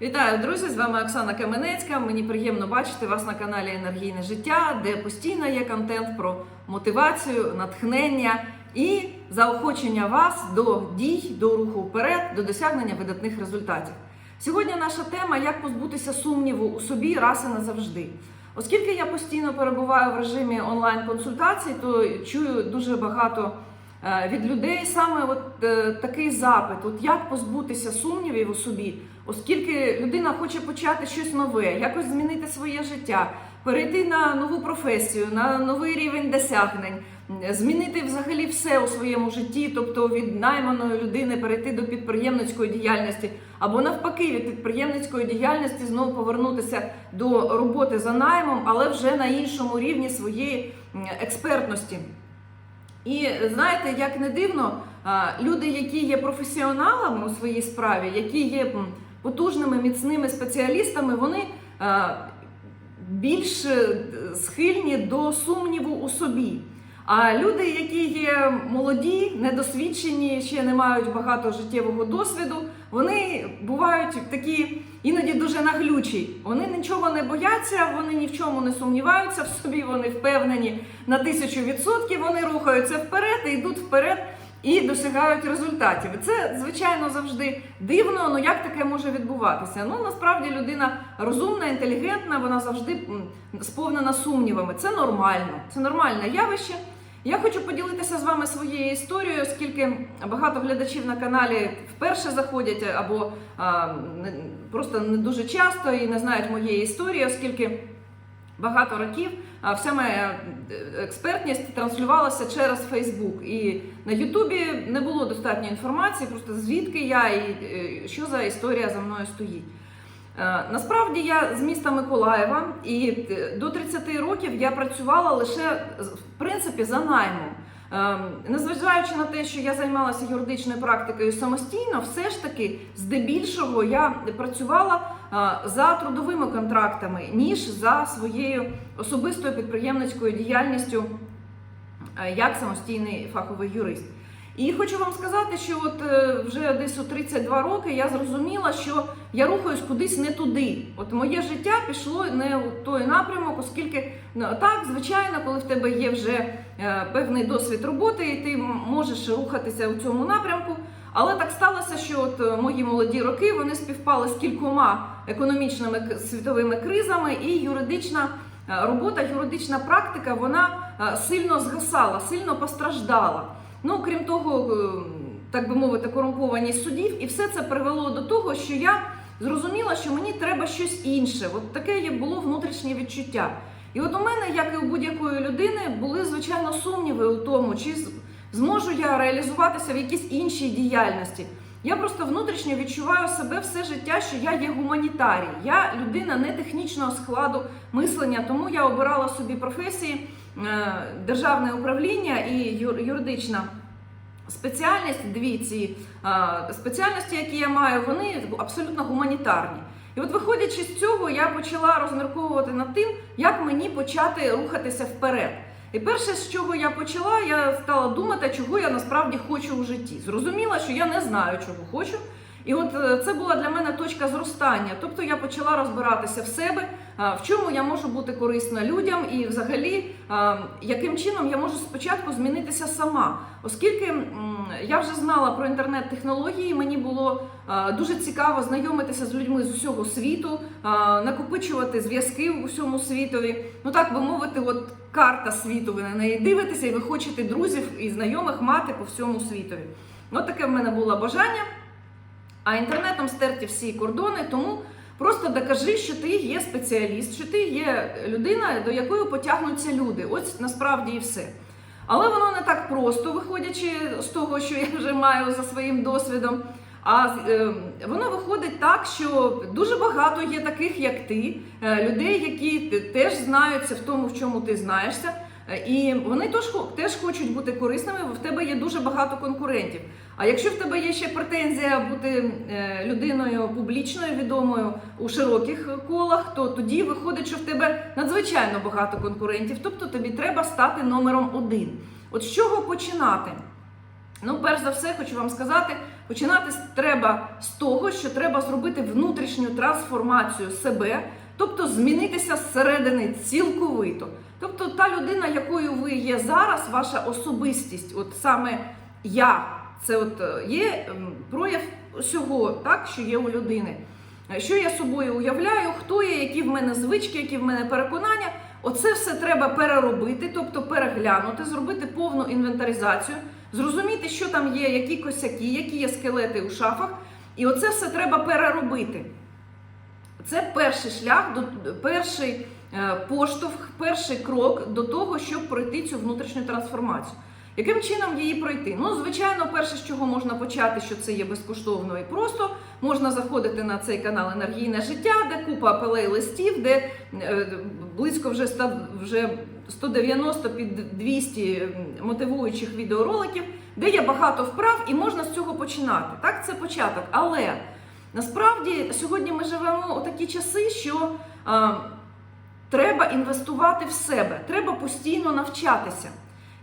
Вітаю, друзі! З вами Оксана Каменецька. Мені приємно бачити вас на каналі Енергійне життя, де постійно є контент про мотивацію, натхнення і заохочення вас до дій, до руху вперед, до досягнення видатних результатів. Сьогодні наша тема як позбутися сумніву у собі раз і назавжди. Оскільки я постійно перебуваю в режимі онлайн-консультацій, то чую дуже багато від людей саме от е, такий запит: от як позбутися сумнівів у собі, оскільки людина хоче почати щось нове, якось змінити своє життя, перейти на нову професію, на новий рівень досягнень, змінити взагалі все у своєму житті, тобто від найманої людини перейти до підприємницької діяльності, або навпаки, від підприємницької діяльності знову повернутися до роботи за наймом, але вже на іншому рівні своєї експертності. І знаєте, як не дивно, люди, які є професіоналами у своїй справі, які є потужними міцними спеціалістами, вони більш е, схильні до сумніву у собі. А люди, які є молоді, недосвідчені, ще не мають багато життєвого досвіду, вони бувають такі іноді дуже наглючі. Вони нічого не бояться, вони ні в чому не сумніваються в собі, вони впевнені на тисячу відсотків, вони рухаються вперед і йдуть вперед і досягають результатів. Це, звичайно, завжди дивно. Ну як таке може відбуватися? Ну насправді людина розумна, інтелігентна, вона завжди сповнена сумнівами. Це нормально, це нормальне явище. Я хочу поділитися з вами своєю історією, оскільки багато глядачів на каналі вперше заходять або а, не- просто не дуже часто і не знають моєї історії, оскільки багато років а, вся моя е, експертність транслювалася через Фейсбук. І на Ютубі не було достатньо інформації, просто звідки я і е, що за історія за мною стоїть. Е, Насправді я з міста Миколаєва, і до 30 років я працювала лише в принципі за наймом. Ем, Незважаючи на те, що я займалася юридичною практикою самостійно, все ж таки здебільшого я працювала е, за трудовими контрактами, ніж за своєю особистою підприємницькою діяльністю е, як самостійний фаховий юрист. І хочу вам сказати, що от е, вже десь у 32 роки я зрозуміла, що я рухаюсь кудись не туди. От моє життя пішло не у той напрямок, оскільки ну, так, звичайно, коли в тебе є вже е, певний досвід роботи, і ти можеш рухатися у цьому напрямку. Але так сталося, що от е, мої молоді роки вони співпали з кількома економічними світовими кризами, і юридична робота, юридична практика вона сильно згасала, сильно постраждала. Ну, крім того, е, так би мовити, корумпованість судів, і все це привело до того, що я зрозуміла, що мені треба щось інше. От таке було внутрішнє відчуття. І от у мене, як і у будь-якої людини, були звичайно сумніви у тому, чи зможу я реалізуватися в якійсь іншій діяльності. Я просто внутрішньо відчуваю себе все життя, що я є гуманітарій. Я людина не технічного складу мислення, тому я обирала собі професії державне управління і юр- юридична спеціальність. Дві ці е, спеціальності, які я маю, вони абсолютно гуманітарні. І от, виходячи з цього, я почала розмірковувати над тим, як мені почати рухатися вперед. І перше, з чого я почала, я стала думати, чого я насправді хочу у житті. Зрозуміла, що я не знаю, чого хочу. І от е, це була для мене точка зростання. Тобто я почала розбиратися в себе, в чому я можу бути корисна людям, і взагалі, яким чином я можу спочатку змінитися сама. Оскільки я вже знала про інтернет-технології, мені було дуже цікаво знайомитися з людьми з усього світу, накопичувати зв'язки в усьому світові. Ну так би мовити, от карта світу. Ви на неї дивитеся, і ви хочете друзів і знайомих мати по всьому світові. От таке в мене було бажання. А інтернетом стерті всі кордони, тому просто докажи, що ти є спеціаліст, що ти є людина, до якої потягнуться люди. Ось насправді і все. Але воно не так просто, виходячи з того, що я вже маю за своїм досвідом. А е, воно виходить так, що дуже багато є таких, як ти, е, людей, які теж знаються в тому, в чому ти знаєшся. Е, І вони теж, хочуть бути корисними, бо в тебе є дуже багато конкурентів. А якщо в тебе є ще претензія бути е, людиною публічною, відомою у широких колах, то тоді виходить, що в тебе надзвичайно багато конкурентів. Тобто тобі треба стати номером один. От з чого починати? Ну, перш за все, хочу вам сказати, Починати треба з того, що треба зробити внутрішню трансформацію себе, тобто змінитися зсередини цілковито. Тобто та людина, якою ви є зараз, ваша особистість, от саме я, це от е, є прояв усього, так, що є у людини. Що я собою уявляю, хто я, які в мене звички, які в мене переконання. Оце все треба переробити, тобто переглянути, зробити повну інвентаризацію, зрозуміти, що там є, які косяки, які є скелети у шафах. І оце все треба переробити. Це перший шлях, перший е, поштовх, перший крок до того, щоб пройти цю внутрішню трансформацію. Яким чином її пройти? Ну, звичайно, перше, з чого можна почати, що це є безкоштовно і просто, можна заходити на цей канал Енергійне життя, де купа плейлистів, де е, близько вже 100, вже 190 під 200 мотивуючих відеороликів, де є багато вправ, і можна з цього починати. Так, це початок. Але насправді сьогодні ми живемо у такі часи, що е, треба інвестувати в себе, треба постійно навчатися.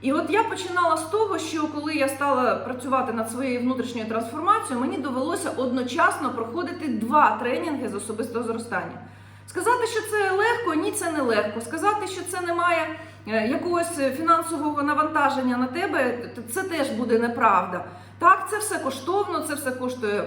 І от я починала з того, що коли я стала працювати над своєю внутрішньою трансформацією, мені довелося одночасно проходити два тренінги з особистого зростання. Сказати, що це легко, ні, це не легко. Сказати, що це не має е, якогось фінансового навантаження на тебе, це теж буде неправда. Так, це все коштовно, це все коштує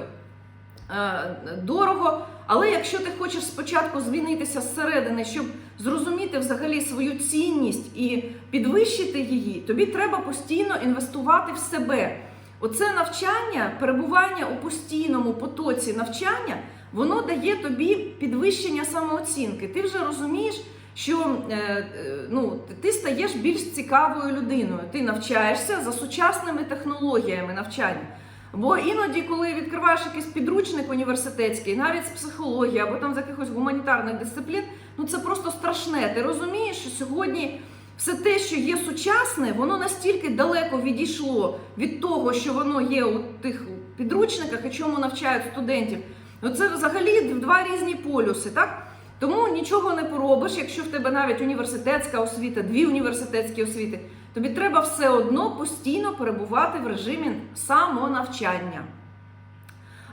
дорого. Але якщо ти хочеш спочатку змінитися зсередини, щоб зрозуміти взагалі свою цінність і підвищити її, тобі треба постійно інвестувати в себе. Оце навчання, перебування у постійному потоці навчання, воно дає тобі підвищення самооцінки. Ти вже розумієш, що е, е, ну, ти стаєш більш цікавою людиною. Ти навчаєшся за сучасними технологіями навчання. Бо іноді, коли відкриваєш якийсь підручник університетський, навіть з психології або там з якихось гуманітарних дисциплін, ну це просто страшне. Ти розумієш, що сьогодні все те, що є сучасне, воно настільки далеко відійшло від того, що воно є у тих підручниках і чому навчають студентів. Ну це взагалі два різні полюси, так? Тому нічого не поробиш, якщо в тебе навіть університетська освіта, дві університетські освіти. Тобі треба все одно постійно перебувати в режимі самонавчання.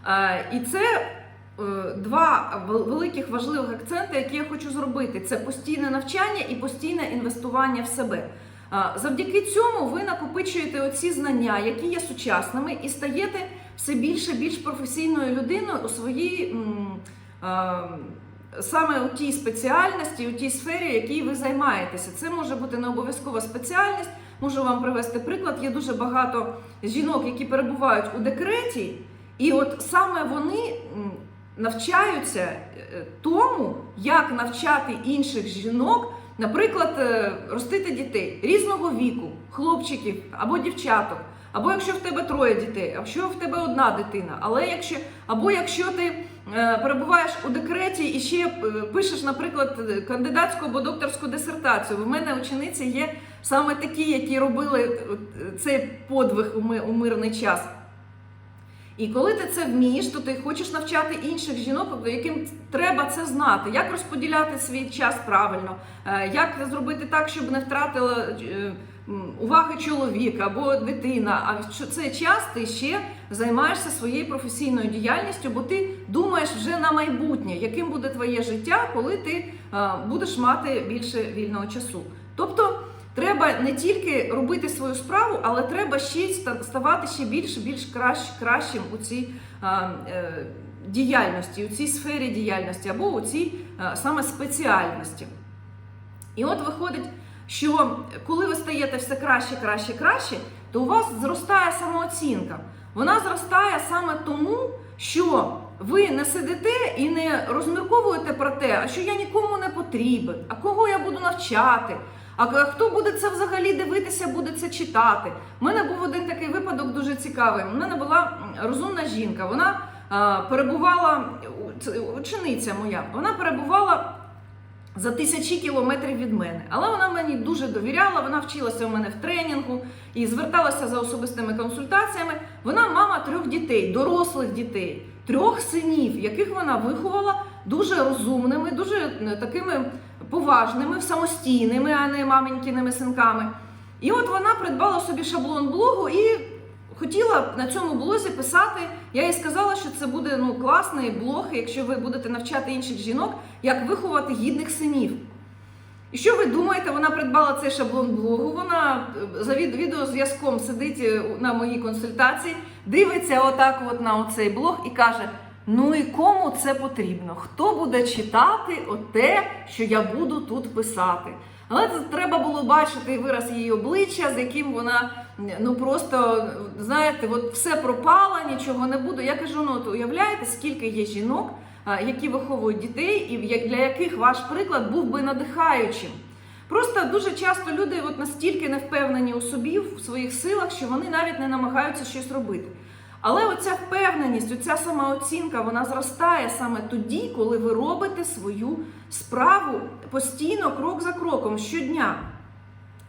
Е, І це е, два великих важливих акценти, які я хочу зробити: це постійне навчання і постійне інвестування в себе. Е, Завдяки цьому ви накопичуєте оці знання, які є сучасними, і стаєте все більше більш професійною людиною у своїй м, е, саме у тій спеціальності, у тій сфері, якій ви займаєтеся. Це може бути не обов'язкова спеціальність. Можу вам привести приклад. Є дуже багато жінок, які перебувають у декреті, і от саме вони навчаються е, тому, як навчати інших жінок, наприклад, е, ростити дітей різного віку, хлопчиків або дівчаток. Або якщо в тебе троє дітей, або якщо в тебе одна дитина, але якщо або якщо ти е, перебуваєш у декреті і ще е, пишеш, наприклад, кандидатську або докторську дисертацію. У мене учениці є саме такі, які робили е, цей подвиг у ми- у мирний час. І коли ти це вмієш, то ти хочеш навчати інших жінок, яким треба це знати, як розподіляти свій час правильно, як зробити так, щоб не втратила уваги чоловік або дитина. А цей час ти ще займаєшся своєю професійною діяльністю, бо ти думаєш вже на майбутнє, яким буде твоє життя, коли ти будеш мати більше вільного часу. Тобто. Треба не тільки робити свою справу, але треба ще й ставати ще більш більш кращ, кращим у цій е, діяльності, у цій сфері діяльності або у цій саме спеціальності. І от виходить, що коли ви стаєте все краще, краще, краще, то у вас зростає самооцінка. Вона зростає саме тому, що ви не сидите і не розмірковуєте про те, а що я нікому не потрібен, а кого я буду навчати. А хто буде це взагалі дивитися, буде це читати? У мене був один такий випадок дуже цікавий. У мене була розумна жінка. Вона перебувала учениця моя. Вона перебувала за тисячі кілометрів від мене. Але вона мені дуже довіряла, вона вчилася у мене в тренінгу і зверталася за особистими консультаціями. Вона мама трьох дітей, дорослих дітей, трьох синів, яких вона виховала дуже розумними, дуже е, такими поважними, самостійними, а не маменькіними синками. І от вона придбала собі шаблон блогу і хотіла на цьому блозі писати. Я їй сказала, що це буде ну класний блог, якщо ви будете навчати інших жінок, як виховати гідних синів. І що ви думаєте? Вона придбала цей шаблон блогу. Вона е, за відеозв'язком сидить е, на моїй консультації, дивиться отак от на оцей блог і каже: Ну і кому це потрібно? Хто буде читати те, що я буду тут писати? Але це треба було бачити вираз її обличчя, з яким вона ну просто знаєте, от все пропало, нічого не буде. Я кажу: ну от уявляєте, скільки є жінок, які виховують дітей, і для яких ваш приклад був би надихаючим. Просто дуже часто люди от настільки не впевнені у собі, в своїх силах, що вони навіть не намагаються щось робити. Але оця впевненість, оця самооцінка, вона зростає саме тоді, коли ви робите свою справу постійно, крок за кроком, щодня.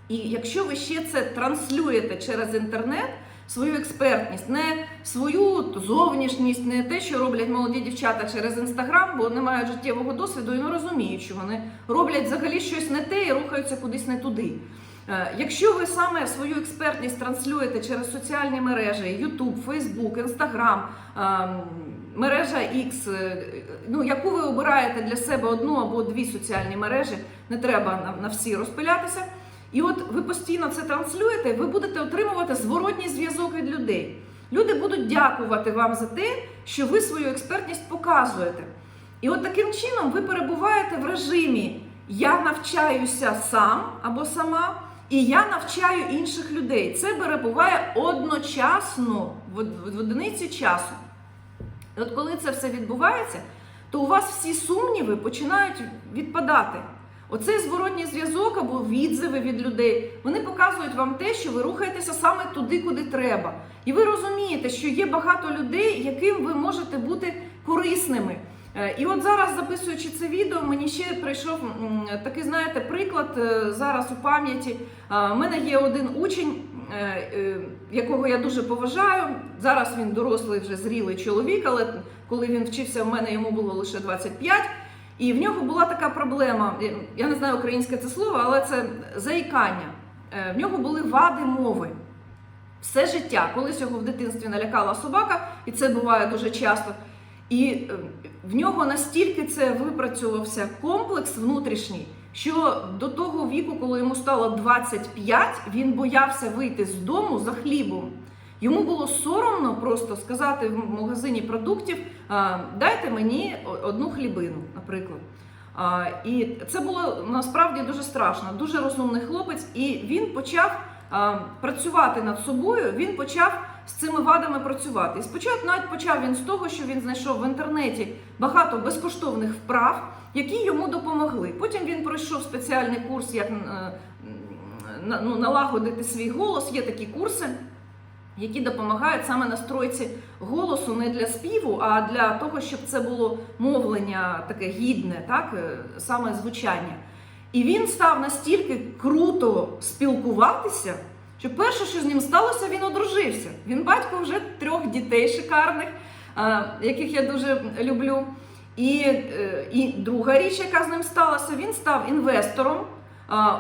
І якщо ви ще це транслюєте через інтернет, свою експертність, не свою зовнішність, не те, що роблять молоді дівчата через інстаграм, бо не мають життєвого досвіду і не розуміють, що вони роблять взагалі щось не те і рухаються кудись не туди. Е, Якщо ви саме свою експертність транслюєте через соціальні мережі, YouTube, Facebook, Instagram, ем, мережа X, е, ну яку ви обираєте для себе одну або дві соціальні мережі, не треба на, всі розпилятися. І от ви постійно це транслюєте, ви будете отримувати зворотній зв'язок від людей. Люди будуть дякувати вам за те, що ви свою експертність показуєте. І от таким чином ви перебуваєте в режимі я навчаюся сам або сама, і я навчаю інших людей. Це перебуває одночасно в одиниці часу. І от коли це все відбувається, то у вас всі сумніви починають відпадати. Оцей зворотній зв'язок або відзиви від людей, вони показують вам те, що ви рухаєтеся саме туди, куди треба. І ви розумієте, що є багато людей, яким ви можете бути корисними. Е, І от зараз, записуючи це відео, мені ще прийшов такий, знаєте, приклад е, зараз у пам'яті. У мене є один учень, е, е, якого я дуже поважаю. Зараз він дорослий, вже зрілий чоловік, але коли він вчився в мене, йому було лише 25. І в нього була така проблема. я- не знаю українське це слово, але це заїкання. Е, В нього були вади мови. Все життя. Колись його в дитинстві налякала собака, і це буває дуже часто. І е, в нього настільки це випрацювався комплекс внутрішній, що до того віку, коли йому стало 25, він боявся вийти з дому за хлібом. Йому було соромно просто сказати в магазині продуктів: дайте мені одну хлібину, наприклад. І це було насправді дуже страшно. Дуже розумний хлопець, і він почав працювати над собою. Він почав з цими вадами працювати. І спочатку навіть почав він з того, що він знайшов в інтернеті багато безкоштовних вправ, які йому допомогли. Потім він пройшов спеціальний курс, як е, ну, налагодити свій голос. Є такі курси які допомагають саме настройці голосу не для співу, а для того, щоб це було мовлення таке гідне, так е, саме звучання. І він став настільки круто спілкуватися, що перше, що з ним сталося, він одружився. Він батько вже трьох дітей шикарних, е, яких я дуже люблю. І, е, і друга річ, яка з ним сталася, він став інвестором,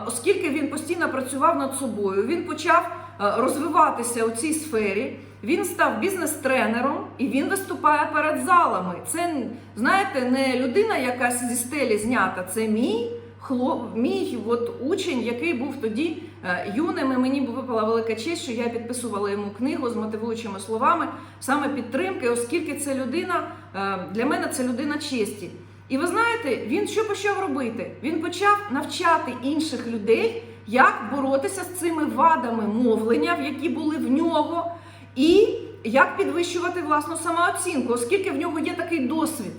оскільки він постійно працював над собою. Він почав розвиватися у цій сфері. Він став бізнес-тренером і він виступає перед залами. Це знаєте, не людина якась зі стелі знята. Це мій хлоп, мій от учень, який був тоді е, юним. І мені випала велика честь, що я підписувала йому книгу з мотивуючими словами саме підтримки, оскільки це людина е, для мене це людина честі. І ви знаєте, він що почав робити? Він почав навчати інших людей, як боротися з цими вадами мовлення, які були в нього, і як підвищувати власну самооцінку, оскільки в нього є такий досвід.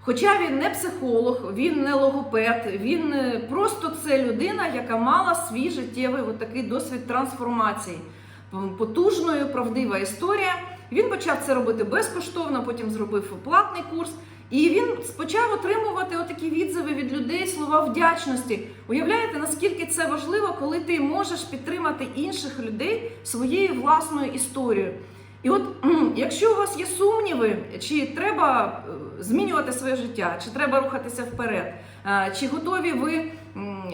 Хоча він не психолог, він не логопед, він е, просто це людина, яка мала свій життєвий такий досвід трансформації. Потужною, правдива історія. Він почав це робити безкоштовно, потім зробив платний курс. І він почав отримувати отакі відзиви від людей, слова вдячності. Уявляєте, наскільки це важливо, коли ти можеш підтримати інших людей своєю власною історією. І от якщо у вас є сумніви, чи треба е, змінювати своє життя, чи треба рухатися вперед, е, чи готові ви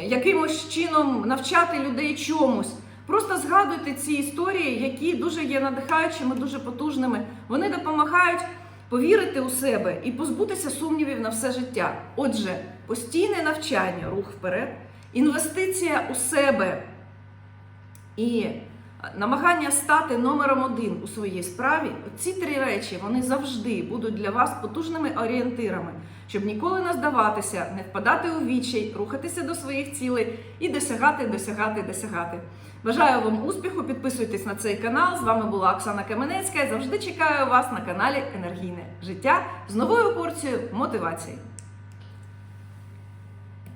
якимось чином навчати людей чомусь, Просто згадуйте ці історії, які дуже є надихаючими, дуже потужними. Вони допомагають повірити у себе і позбутися сумнівів на все життя. Отже, постійне навчання, рух вперед, інвестиція у себе і намагання стати номером один у своїй справі. Ці три речі вони завжди будуть для вас потужними орієнтирами, щоб ніколи не здаватися, не впадати у відчай, рухатися до своїх цілей і досягати, досягати, досягати. Бажаю вам успіху! Підписуйтесь на цей канал. З вами була Оксана Каменецька. Я завжди чекаю вас на каналі Енергійне життя з новою порцією мотивації.